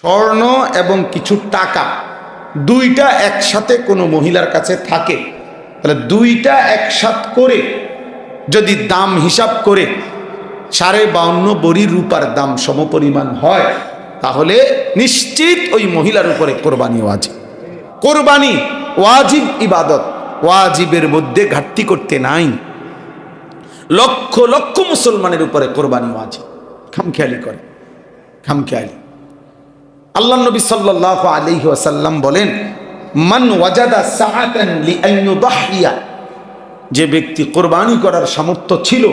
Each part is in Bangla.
স্বর্ণ এবং কিছু টাকা দুইটা একসাথে কোনো মহিলার কাছে থাকে, তাহলে দুইটা একসাথ করে যদি দাম হিসাব করে সাড়ে বাউন্ন বড়ি রূপার দাম সমপরিমাণ হয়, তাহলে নিশ্চিত ওই মহিলার উপরে কোরবানি ওয়াজিব। কোরবানি ওয়াজিব ইবাদত, ওয়াজিবের মধ্যে ঘাটতি করতে নাই। লক্ষ লক্ষ মুসলমানের উপরে কোরবানি ওয়াজিব। খামখেয়ালি করে, খামখেয়ালি। আল্লাহ নবী সাল্লাল্লাহু আলাইহি ওয়াসাল্লাম বলেন, মান ওয়াজাদা সাআতান লিআন ইউদাহিয়া। যে ব্যক্তি কোরবানি করার সামর্থ্য ছিল,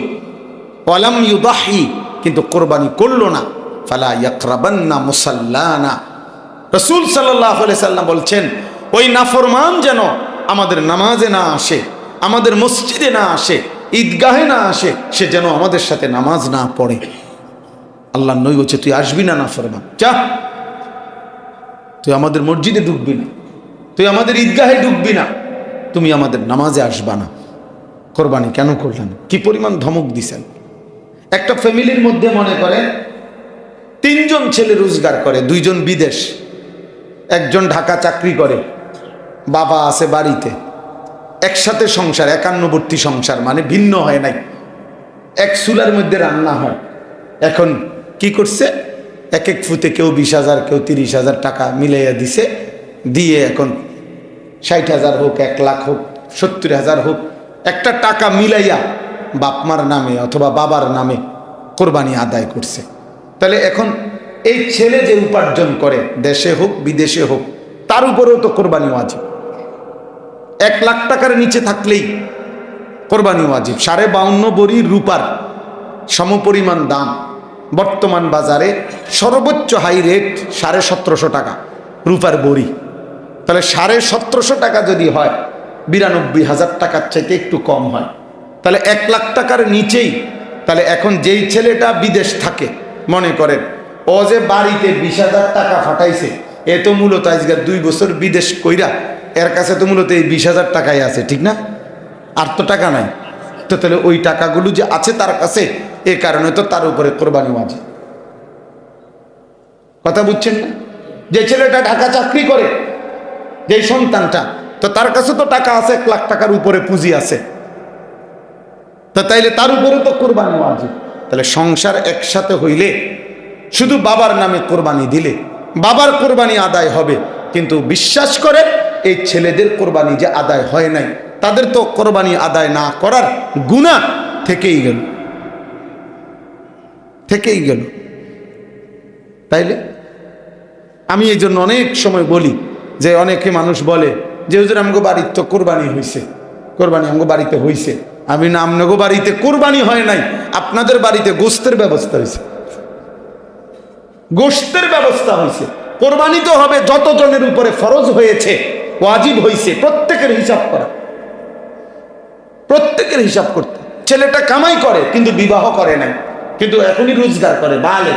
ওয়ালাম ইউদাহি, কিন্তু কোরবানি করল না, ফালা ইয়াকরাবান্না মুসাল্লানা। রাসূল আলাইহি সাল্লাম বলছেন, ওই নাফরমান যেন আমাদের নামাজে না আসে, আমাদের মসজিদে না আসে, ঈদগাহে না আসে, সে যেন আমাদের সাথে নামাজ না পড়ে। আল্লাহ নই বলছে, তুই আসবি না নাফরমান, যা। তুই আমাদের মসজিদে ঢুকবি না। তুই আমাদের ঈদগাহে ঢুকবি না। তুমি আমাদের নামাজে আসবা না। কোরবানি কেন করলেন? কি পরিমাণ ধমক দিছেন? একটা ফ্যামিলির মধ্যে মনে করেন, তিনজন ছেলে রোজগার করে, দুইজন বিদেশ। একজন ঢাকা চাকরি করে, বাবা আছে বাড়িতে। একসাথে সংসার, একান্নবর্তী সংসার মানে ভিন্ন হয় নাই। এক চুলার মধ্যে রান্না হয়। এখন কি করছে? এক এক ফুতে কেউ বিশ হাজার, কেউ তিরিশ হাজার টাকা মিলাইয়া দিছে। দিয়ে এখন ষাট হাজার হোক, এক লাখ হোক, সত্তর হাজার হোক, একটা টাকা মিলাইয়া বাপমার নামে অথবা বাবার নামে কোরবানি আদায় করছে। তাহলে এখন এই ছেলে যে উপার্জন করে, দেশে হোক, বিদেশে হোক, তার উপরেও তো কোরবানি ওয়াজিব এক লাখ টাকার নিচে থাকলেই কোরবানি ওয়াজিব সাড়ে বাউন্ন বড়ি রূপার সমপরিমাণ দাম। বর্তমান বাজারে সর্বোচ্চ হাই রেট সাড়ে সতেরোশো টাকা রূপার বড়ি। তাহলে সাড়ে সতেরোশো টাকা যদি হয়, বিরানব্বই হাজার টাকার চাইতে একটু কম হয়। তাহলে এক লাখ টাকার নিচেই, তাহলে এখন যেই ছেলেটা বিদেশ থাকে, মনে করেন, ও যে বাড়িতে বিশ হাজার টাকা ফাটাইছে, এ তো মূলত আজকে দুই বছর বিদেশ কইরা, এর কাছে তো মূলত এই বিশ হাজার টাকাই আছে, ঠিক না? আর তো টাকা নাই। তো তাহলে ওই টাকাগুলো যে আছে তার কাছে এ কারণে তো তার উপরে কোরবানি মাঝে কথা বুঝছেন না? যে ছেলেটা ঢাকা চাকরি করে যে সন্তানটা, তো তার কাছে তো টাকা আছে, এক লাখ টাকার উপরে পুঁজি আছে। তো তাইলে তার উপরে তো কোরবানি আছে তাহলে সংসার একসাথে হইলে শুধু বাবার নামে কোরবানি দিলে, বাবার কোরবানি আদায় হবে। কিন্তু বিশ্বাস করে, এই ছেলেদের কোরবানি যে আদায় হয় নাই, তাদের তো কোরবানি আদায় না করার গুণা থেকেই গেল। থেকেই গেল। তাইলে? আমি এই জন্য অনেক সময় বলি যে অনেকে মানুষ বলে যে, হুজুর, আমগো বাড়ির তো কোরবানি হয়েছে কোরবানি আমগো বাড়িতে হয়েছে আমি না আমগো বাড়িতে কোরবানি হয় নাই, আপনাদের বাড়িতে গোস্তের ব্যবস্থা হয়েছে গোস্তের ব্যবস্থা হয়েছে কোরবানি তো হবে যতজনের উপরে ফরজ হয়েছে, ওয়াজিব হয়েছে প্রত্যেকের হিসাব করা। প্রত্যেকের হিসাব করতে। ছেলেটা কামাই করে, কিন্তু বিবাহ করে নাই। কিন্তু এখনই রোজগার করে, বালে।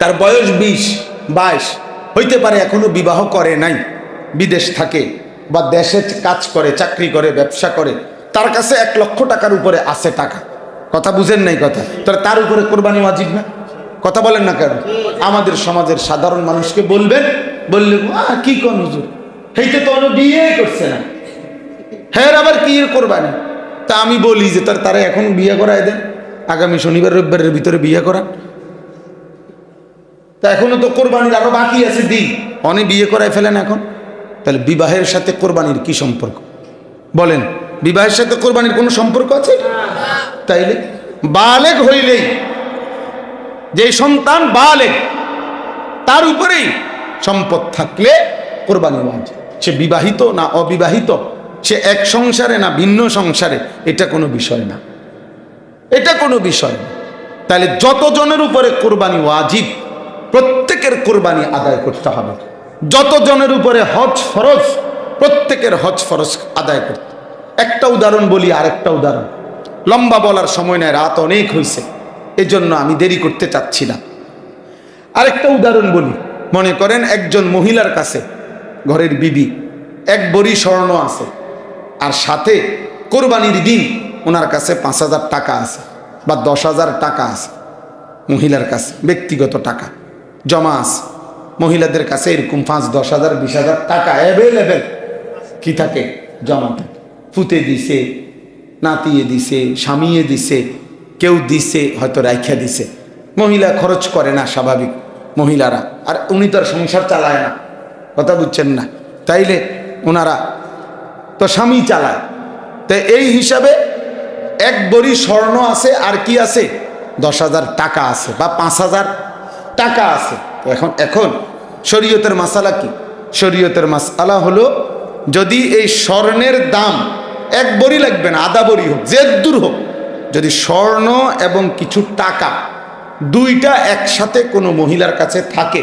তার বয়স বিশ, বাইশ, হইতে পারে এখনও বিবাহ করে নাই, বিদেশ থাকে বা দেশে কাজ করে, চাকরি করে, ব্যবসা করে, তার কাছে এক লক্ষ টাকার উপরে আছে টাকা। কথা বুঝেন নাই কথা? তাহলে তার উপরে কোরবানি ওয়াজিব না? কথা বলেন না কেন? আমাদের সমাজের সাধারণ মানুষকে বলবেন, বললে কি কোন হুজুর? সেইটা তো অন্য বিয়ে করছে না। হ্যাঁ আবার কি কোরবানি? তা আমি বলি যে, তার তারা এখন বিয়ে করায় দেন। আগামী শনিবার, রবিবারের ভিতরে বিয়ে করা তা এখনও তো কোরবানির আরও বাকি আছে দিন। অনেক বিয়ে করায় ফেলেন এখন। তাহলে বিবাহের সাথে কোরবানির কি সম্পর্ক? বলেন, বিবাহের সাথে কোরবানির কোনো সম্পর্ক আছে? তাইলে? বালেগ হইলেই, যে সন্তান বালেগ, তার উপরেই সম্পদ থাকলে কোরবানি ওয়াজিব সে বিবাহিত না অবিবাহিত, সে এক সংসারে না ভিন্ন সংসারে, এটা কোনো বিষয় না। এটা কোনো বিষয় তাহলে যতজনের উপরে কোরবানি ওয়াজিব, প্রত্যেকের কোরবানি আদায় করতে হবে। যতজনের উপরে হজ ফরজ, প্রত্যেকের হজ ফরজ আদায় করতে। একটা উদাহরণ বলি, আরেকটা উদাহরণ। লম্বা বলার সময় নেয় রাত অনেক হয়েছে এজন্য আমি দেরি করতে চাচ্ছি না। আরেকটা উদাহরণ বলি, মনে করেন একজন মহিলার কাছে ঘরের বিবি, এক বড়ি স্বর্ণ আছে, আর সাথে কোরবানির দিন ওনার কাছে পাঁচ হাজার টাকা আছে বা দশ হাজার টাকা আছে মহিলার কাছে, ব্যক্তিগত টাকা। জমা আছে। মহিলাদের কাছে এরকম পাঁচ, দশ হাজার, বিশ হাজার টাকা অ্যাভেলেবেল কি থাকে? জমা থাকে। ফুতে দিছে, নাতিয়ে দিছে, স্বামীয়ে দিছে, কেউ দিছে, হয়তো রাইখা দিছে। মহিলা খরচ করে না, স্বাভাবিক। মহিলারা, আর উনি তো সংসার চালায় না। কথা বুঝছেন না? তাইলে ওনারা তো স্বামী চালায়। তো এই হিসাবে এক বড়ি স্বর্ণ আছে, আর কি আছে? দশ হাজার টাকা আছে বা পাঁচ হাজার টাকা আছে। এখন এখন শরীয়তের মাসালা কি? শরীয়তের মাসালা হলো, যদি এই স্বর্ণের দাম এক বড়ি লাগবে না, আধা বড়ি হোক, যে দূর হোক, যদি স্বর্ণ এবং কিছু টাকা দুইটা একসাথে কোনো মহিলার কাছে থাকে,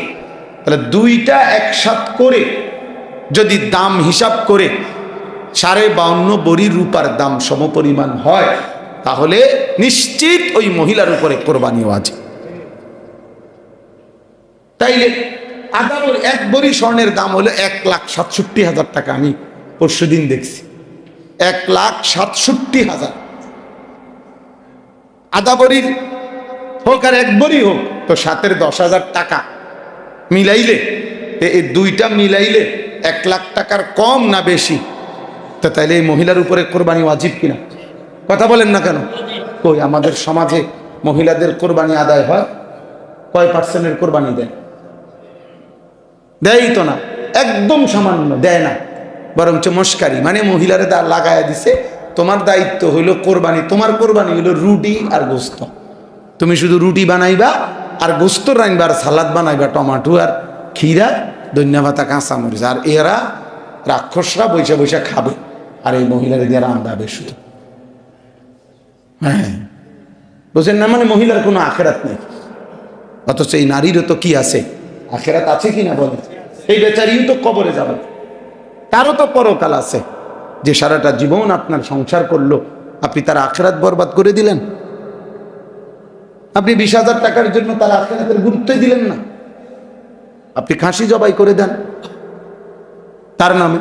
তাহলে দুইটা একসাথ করে যদি দাম হিসাব করে সাড়ে বাউন্ন বড়ি রূপার দাম সমপরিমাণ হয়, তাহলে নিশ্চিত ওই মহিলার উপরে কোরবানি আছে। তাইলে আধা এক বড়ি স্বর্ণের দাম হলো এক লাখ সাতষট্টি হাজার টাকা, আমি পরশু দিন দেখছি। এক লাখ সাতষট্টি হাজার। আধা বড়ির হোক আর এক বড়ি হোক, তো সাতের দশ হাজার টাকা মিলাইলে এই দুইটা মিলাইলে এক লাখ টাকার কম না বেশি? তো তাইলে এই মহিলার উপরে কোরবানি ওয়াজিব কিনা? কথা বলেন না কেন? কই, আমাদের সমাজে মহিলাদের কোরবানি আদায় হয়? কয় পার্সেন্টের কোরবানি দেয়? দেয়ই তো না, একদম সামান্য, দেয় না। বরঞ্চ মস্কারি মানে মহিলারে দা লাগায় দিছে, তোমার দায়িত্ব হইল কোরবানি, তোমার কোরবানি হইল রুটি আর গোস্ত। তুমি শুধু রুটি বানাইবা আর গোস্ত রাইনবা, আর সালাদ বানাইবা, টমাটো আর ক্ষীরা ধনিয়া পাতা কাঁচা আর এরা রাক্ষসরা বৈশা বৈশা খাবে। আর এই মহিলারা দিয়ে রান্দাবে শুধু হ্যাঁ। বুঝলেন না মানে মহিলার কোনো আখেরাত নেই। অথচ এই নারীরও তো কি আছে? আখেরাত আছে কি না বলে এই বেচারিও তো কবরে যাবে। তারও তো পরকাল আছে। যে সারাটা জীবন আপনার সংসার করল, আপনি তার আখেরাত বরবাদ করে দিলেন। আপনি বিশ হাজার টাকার জন্য তার আখেরাতের গুরুত্বই দিলেন না। আপনি খাসি জবাই করে দেন। তার নামে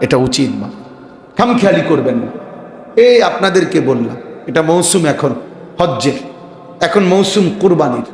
এটা উচিত না। খামখেয়ালি করবেন। না এই আপনাদেরকে বললাম এটা মৌসুম এখন হজ্জের এখন মৌসুম কুরবানির।